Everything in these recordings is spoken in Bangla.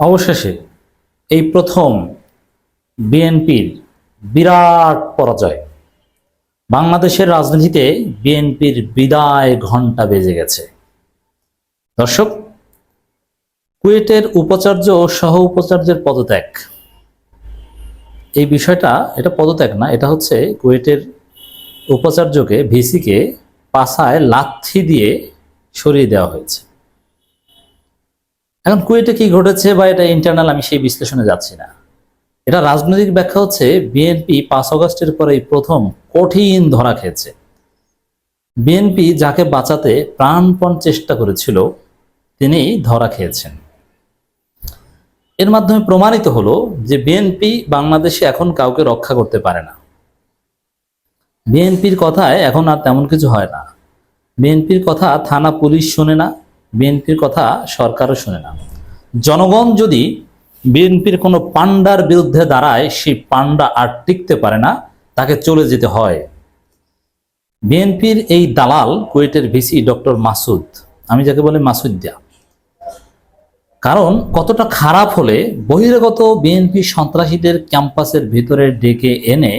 অবশেষে এই প্রথম বিএনপির বিরাট পরাজয়। বাংলাদেশের রাজনীতিতে বিএনপির বিদায় ঘণ্টা বেজে গেছে। দর্শক কুয়েটের উপাচার্য ও সহ উপাচার্যের পদত্যাগ। এই বিষয়টা, এটা পদত্যাগ না, এটা হচ্ছে কুয়েটের উপাচার্যকে, ভিসিকে পাশায় লাথি দিয়ে সরিয়ে দেওয়া হয়েছে। এখন কুয়েটে কি ঘটেছে বা এটা ইন্টারনাল আমি সেই বিশ্লেষণে যাচ্ছি না। এটা রাজনৈতিক ব্যাখ্যা হচ্ছে বিএনপি পাঁচ অগস্টের পরে এই প্রথম কঠিন ধরা খেয়েছে। বিএনপি যাকে বাঁচাতে প্রাণপণ চেষ্টা করেছিল, তিনি ধরা খেয়েছেন। এর মাধ্যমে প্রমাণিত হলো যে বিএনপি বাংলাদেশে এখন কাউকে রক্ষা করতে পারে না। বিএনপির কথায় এখন আর তেমন কিছু হয় না। বিএনপির কথা থানা পুলিশ শোনে না বিএনপির কথা সরকারও শোনে না। জনগণ যদি বিএনপির কোনো পান্ডার বিরুদ্ধে দাঁড়ায়, সেই পান্ডা আর টিকতে পারে না, তাকে চলে যেতে হয়। বিএনপির এই দালাল, কুয়েটের ভিসি ডক্টর মাসুদ, আমি যাকে বলি মাসুদ্দিয়া কারণ কতটা খারাপ হলে বহিরাগত বিএনপি সন্ত্রাসীদের ক্যাম্পাসের ভিতরে ডেকে এনে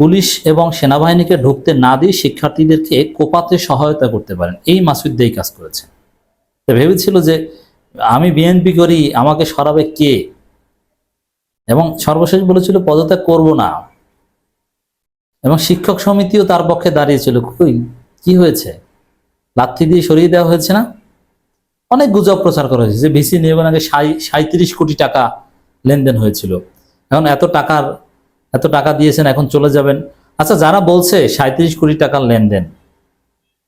পুলিশ এবং সেনাবাহিনীকে ঢুকতে না দিয়ে শিক্ষার্থীদেরকে কোপাতে সহায়তা করতে পারেন। এই মাসুদ্দাই কাজ করেছে। তো ভেবেছিল যে, আমি বিএনপি করি, আমাকে সরাবে কে? এবং সর্বশেষ বলেছিল, পদত্যাগ করব না। এবং শিক্ষক সমিতিও তার পক্ষে দাঁড়িয়েছিল, কই, কি হয়েছে? লাথি দিয়ে সরিয়ে দেওয়া হয়েছে না? অনেক গুজব প্রচার করা হয়েছে যে, ভিসি নিয়োগের আগে সাঁত্রিশ কোটি টাকা লেনদেন হয়েছিল। এখন এত টাকার এত টাকা দিয়েছেন, এখন চলে যাবেন। আচ্ছা যারা বলছে সাঁত্রিশ কোটি টাকার লেনদেন,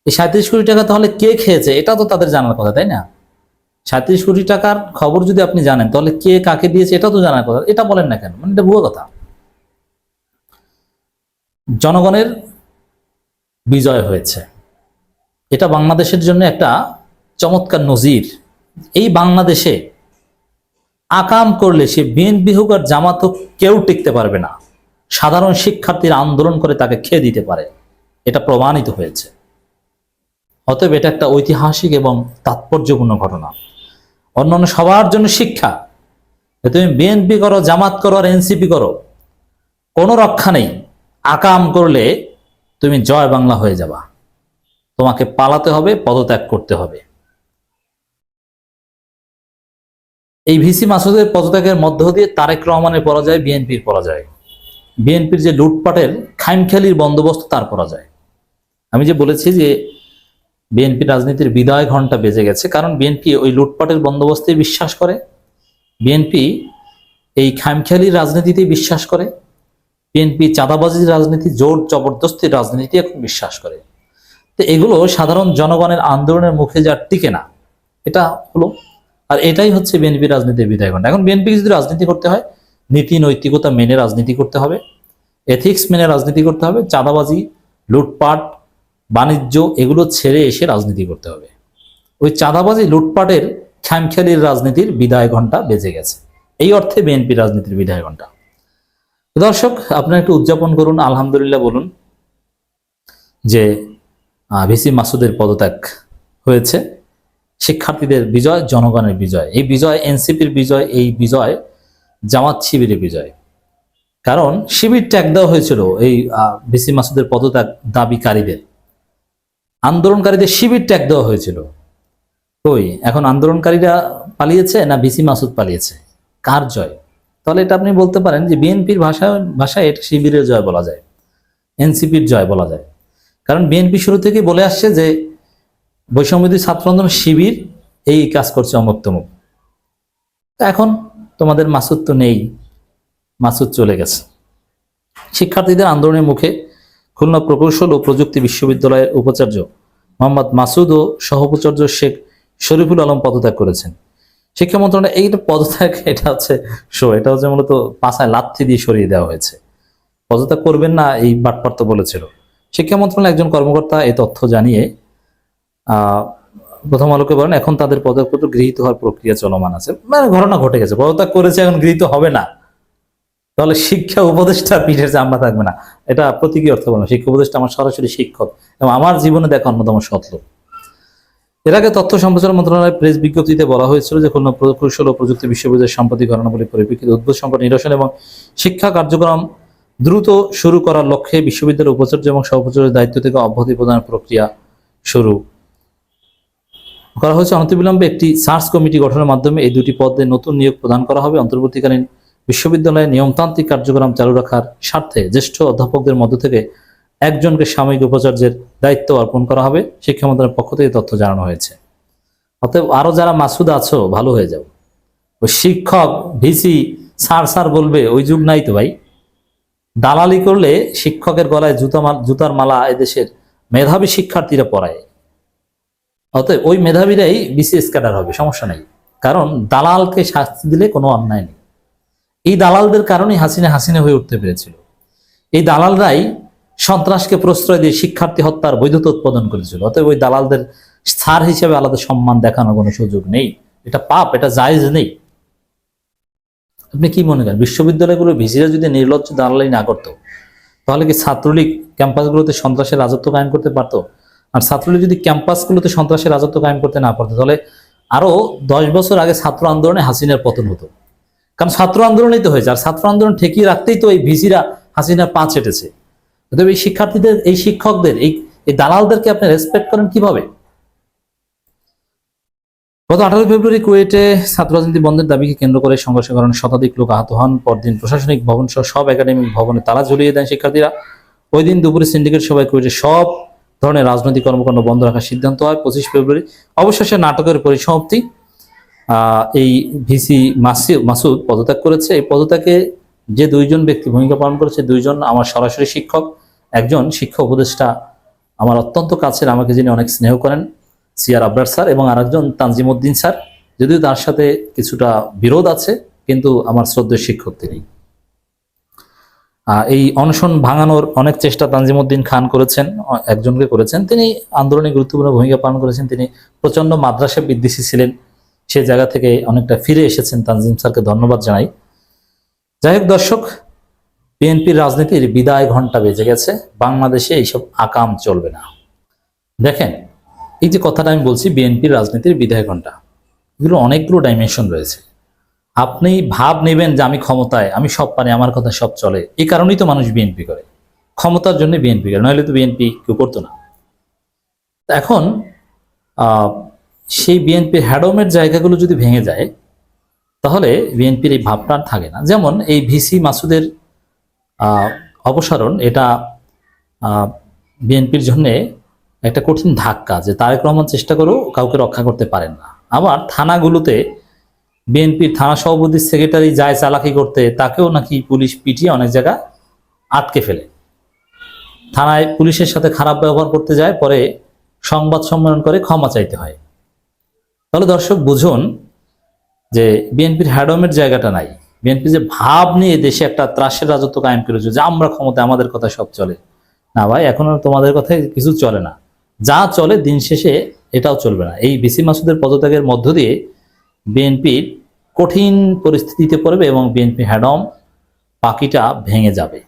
এই সাঁত্রিশ কোটি টাকা তাহলে কে খেয়েছে? এটা তো তাদের জানার কথা, তাই না? সাঁত্রিশ কোটি টাকার খবর যদি আপনি জানেন, তাহলে কে কাকে দিয়েছে এটা তো জানার কথা। এটা বলেন না কেন মানে এটা কথা। জনগণের বিজয় হয়েছে। এটা বাংলাদেশের জন্য একটা চমৎকার নজির। এই বাংলাদেশে আকাম করলে সে বিএনপি হোক আর জামাত হোক কেউ টিকতে পারবে না। সাধারণ শিক্ষার্থীরা আন্দোলন করে তাকে খেয়ে দিতে পারে। এটা প্রমাণিত হয়েছে। অতএব এটা একটা ঐতিহাসিক এবং তাৎপর্যপূর্ণ ঘটনা। অন্যান্য সবার জন্য শিক্ষা। তুমি বিএনপি করো, জামাত করো আর এনসিপি করো, কোনো রক্ষা নেই। আকাম করলে তুমি জয় বাংলা হয়ে যাবা। তোমাকে পালাতে হবে, পদত্যাগ করতে হবে। এই ভিসি মাসুদের পদত্যাগের মধ্য দিয়ে তারেক রহমানের পরাজয় বিএনপির পরাজয়। বিএনপির যে লুটপাটের খাইমখেয়ালির বন্দোবস্ত তার করা যায়। আমি যে বলেছি যে বিএনপি রাজনীতির বিদায় ঘণ্টা বেজে গেছে, কারণ বিএনপি ওই লুটপাটের বন্দোবস্তে বিশ্বাস করে, বিএনপি এই খামখেয়ালির রাজনীতিতে বিশ্বাস করে, বিএনপি চাঁদাবাজির রাজনীতি, জোর জবরদস্তির রাজনীতি এখন বিশ্বাস করে। তো এগুলো সাধারণ জনগণের আন্দোলনের মুখে যা টিকে না, এটা হলো, আর এটাই হচ্ছে বিএনপি রাজনীতির বিদায় ঘণ্টা এখন বিএনপি যদি রাজনীতি করতে হয় নীতি নৈতিকতা মেনে রাজনীতি করতে হবে এথিক্স মেনে রাজনীতি করতে হবে, চাঁদাবাজি, লুটপাট, বাণিজ্য এগুলো ছেড়ে এসে রাজনীতি করতে হবে। ওই চাঁদাবাজি, লুটপাটের খ্যামখেয়ালির রাজনীতির বিদায় ঘণ্টা বেজে গেছে। এই অর্থে বিএনপি রাজনীতির বিদায় ঘণ্টা দর্শক, আপনারা একটু উদযাপন করুন, আলহামদুলিল্লাহ বলুন যে ভিসি মাসুদের পদত্যাগ হয়েছে। শিক্ষার্থীদের বিজয়, জনগণের বিজয়। এই বিজয় এনসিপির বিজয়, এই বিজয় জামাত শিবিরের বিজয়। কারণ শিবির ট্যাগ দেওয়া হয়েছিল এই ভিসি মাসুদের পদত্যাগ দাবিকারীদের। আন্দোলনকারীদের শিবির ট্যাগ দেওয়া হয়েছিল। কই, এখন আন্দোলনকারীরা পালিয়েছে না ভিসি মাসুদ পালিয়েছে? কার জয়? তাহলে এটা আপনি বলতে পারেন যে বিএনপির ভাষায় ভাষায় এটা শিবিরের জয় বলা যায়। এনসিপির জয় বলা যায়। কারণ বিএনপি শুরু থেকে বলে আসছে যে বৈষম্যদী ছাত্র আন্দোলন শিবির এই কাজ করছে অমুক এখন তোমাদের মাসুদ তো নেই। মাসুদ চলে গেছে। শিক্ষার্থীদের আন্দোলনের মুখে খুলনা প্রকৌশল ও প্রযুক্তি বিশ্ববিদ্যালয়ের উপাচার্য মোহাম্মদ মাসুদ ও সহ উপাচার্য শেখ শরীফুল আলম পদত্যাগ করেছেন। শিক্ষা মন্ত্রণালয় এই পদত্যাগ, এটা হচ্ছে শো, এটা হচ্ছে মূলত পাশায় লাথি দিয়ে সরিয়ে দেওয়া হয়েছে। পদত্যাগ করবেন না, এই বাটপার তো বলেছিল। শিক্ষা মন্ত্রণালয়ের একজন কর্মকর্তা এই তথ্য জানিয়ে প্রথম আলোকে বলেন, এখন তাদের পদত্যাগপত্র গৃহীত হওয়ার প্রক্রিয়া চলমান আছে। মানে ঘটনা ঘটে গেছে, পদত্যাগ করেছে, এখন গৃহীত হবে না। তাহলে শিক্ষা উপদেষ্টা পিঠের চাম্বা থাকবে না। এটা প্রতীকী অর্থ বললাম, শিক্ষা উপদেষ্টা আমার সরাসরি শিক্ষক এবং আমার জীবনে দেখা অন্যতম সৎলোক এর আগে তথ্য সম্প্রচার মন্ত্রণালয়ের প্রেস বিজ্ঞপ্তিতে বলা হয়েছিল যে খুলনা প্রকৌশল ও প্রযুক্তি বিশ্ববিদ্যালয়ের সাম্প্রতিক ঘটনাবলীর পরিপ্রেক্ষিতে উদ্ভুত সংকট নিরসন এবং শিক্ষা কার্যক্রম দ্রুত শুরু করার লক্ষ্যে বিশ্ববিদ্যালয়ের উপাচার্য এবং সহোপাচার্যের দায়িত্ব থেকে অব্যাহতি প্রদানের প্রক্রিয়া শুরু। করা হয়েছে অনতিবিলম্বে একটি সার্চ কমিটি গঠনের মাধ্যমে এই দুটি পদে নতুন নিয়োগ প্রদান করা হবে। অন্তর্বর্তীকালীন বিশ্ববিদ্যালয়ে নিয়মতান্ত্রিক কার্যক্রম চালু রাখার স্বার্থে জ্যেষ্ঠ অধ্যাপকদের মধ্য থেকে একজনকে সাময়িক উপাচার্যের দায়িত্ব অর্পণ করা হবে। শিক্ষা মন্ত্রণালয়ের পক্ষ থেকে তথ্য জানানো হয়েছে। অতএব আরও যারা মাসুদ আছো, ভালো হয়ে যাও। ওই শিক্ষক, ভিসি সার সার বলবে, ওই যুগ নাই তো ভাই। দালালি করলে শিক্ষকের গলায় জুতা জুতার মালা এদেশের মেধাবী শিক্ষার্থীরা পড়ায় অতএব ওই মেধাবীরাই বিসিএস ক্যাডার হবে, সমস্যা নেই। কারণ দালালকে শাস্তি দিলে কোনো অন্যায় নেই। এই দালালদের কারণেই হাসিনা হাসিনা হয়ে উঠতে পেরেছিল। এই দালালরাই সন্ত্রাসকে প্রশ্রয় দিয়ে শিক্ষার্থী হত্যার বৈধতা উৎপাদন করেছিল। অতএব ওই দালালদের স্থার হিসেবে আলাদা সম্মান দেখানোর কোনো সুযোগ নেই। এটা পাপ, এটা জায়েজ নেই। আপনি কি মনে করেন বিশ্ববিদ্যালয়গুলো ভিসিরা যদি নির্লজ্জ দালালি না করতো, তাহলে কি ছাত্রলীগ ক্যাম্পাসগুলোতে সন্ত্রাসের রাজত্ব কায়েম করতে পারতো? আর ছাত্রলীগ যদি ক্যাম্পাসগুলোতে সন্ত্রাসের রাজত্ব কায়েম করতে না পারতো, তাহলে আরও দশ বছর আগে ছাত্র আন্দোলনে হাসিনার পতন হতো। কারণ ছাত্র আন্দোলনই তো হয়েছে, আর ছাত্র আন্দোলন ঠেকিয়ে রাখতেই তো এই ভিসিরা হাসিনার পা চেটেছে অতএব এই শিক্ষার্থীদের, এই শিক্ষকদের, এই এই দালালদেরকে আপনি রেসপেক্ট করেন কীভাবে? গত আঠারোই ফেব্রুয়ারি কুয়েটে ছাত্র রাজনীতি বন্ধের দাবিকে কেন্দ্র করে সংঘর্ষের কারণে শতাধিক লোক আহত হন। পরদিন প্রশাসনিক ভবন সহ সব একাডেমিক ভবনে তালা ঝুলিয়ে দেন শিক্ষার্থীরা। ওই দিন দুপুরে সিন্ডিকেট সভায় কুয়েটে সব ধরনের রাজনৈতিক কর্মকাণ্ড বন্ধ রাখার সিদ্ধান্ত হয় পঁচিশ ফেব্রুয়ারি। অবশেষে নাটকের পরিসমাপ্তি এই ভিসি মাসি মাসুদ পদত্যাগ করেছে। এই পদত্যাগে যে দুইজন ব্যক্তি ভূমিকা পালন করেছে, দুইজন আমার সরাসরি শিক্ষক, একজন শিক্ষা উপদেষ্টা আমার অত্যন্ত কাছের, আমাকে যিনি অনেক স্নেহ করেন সিআর আবরার স্যার, এবং আরেকজন তানজিমুদ্দিন স্যার। যদিও তার সাথে কিছুটা বিরোধ আছে, কিন্তু আমার শ্রদ্ধেয় শিক্ষক তিনি। এই অনশন ভাঙানোর অনেক চেষ্টা তানজিমুদ্দিন খান করেছেন একজনকে করেছেন। তিনি আন্দোলনে গুরুত্বপূর্ণ ভূমিকা পালন করেছেন। তিনি প্রচণ্ড মাদ্রাসা বিদ্বেষী ছিলেন। সে জায়গা থেকে অনেকটা ফিরে এসেছেন তানজিম স্যারকে ধন্যবাদ জানাই। যাই হোক দর্শক, বিএনপির রাজনীতির বিদায় ঘণ্টা বেজে গেছে। বাংলাদেশে এইসব আকাম চলবে না। দেখেন, এই যে কথাটা আমি বলছি, বিএনপির রাজনীতির বিদায় ঘণ্টা এগুলো অনেকগুলো ডাইমেনশন রয়েছে। আপনি ভাব নেবেন যে আমি ক্ষমতায়, আমি সব পারি, আমার কথা সব চলে। এই কারণেই তো মানুষ বিএনপি করে। ক্ষমতার জন্য বিএনপি করে, নইলে তো বিএনপি কেউ করতো না। এখন সেই বিএনপির হ্যাডমের জায়গাগুলো যদি ভেঙে যায়, তাহলে বিএনপির এই ভাবটা থাকে না। যেমন এই ভিসি মাসুদের অপসারণ, এটা বিএনপির জন্যে একটা কঠিন ধাক্কা যে তারেক রহমান চেষ্টা করেও কাউকে রক্ষা করতে পারেন না। আবার থানাগুলোতে বিএনপির থানা সভাপতি সেক্রেটারি যায় চালাকি করতে তাকেও নাকি পুলিশ পিটিয়ে অনেক জায়গা আটকে ফেলে। থানায় পুলিশের সাথে খারাপ ব্যবহার করতে যায়, পরে সংবাদ সম্মেলন করে ক্ষমা চাইতে হয়। তাহলে দর্শক, বুঝুন যে বিএনপির হ্যাডমের জায়গাটা নাই। বিএনপি যে ভাব নিয়ে দেশে একটা ত্রাসের রাজত্ব কায়েম করেছে, যে আমরা ক্ষমতায়, আমাদের কথা সব চলে। না ভাই, এখন তোমাদের কথায় কিছু চলে না। যা চলে দিন শেষে এটাও চলবে না। এই বিসি মাসুদের পদত্যাগের মধ্য দিয়ে বিএনপির কঠিন পরিস্থিতিতে পড়বে এবং বিএনপি হ্যাডম পাখিটা ভেঙে যাবে।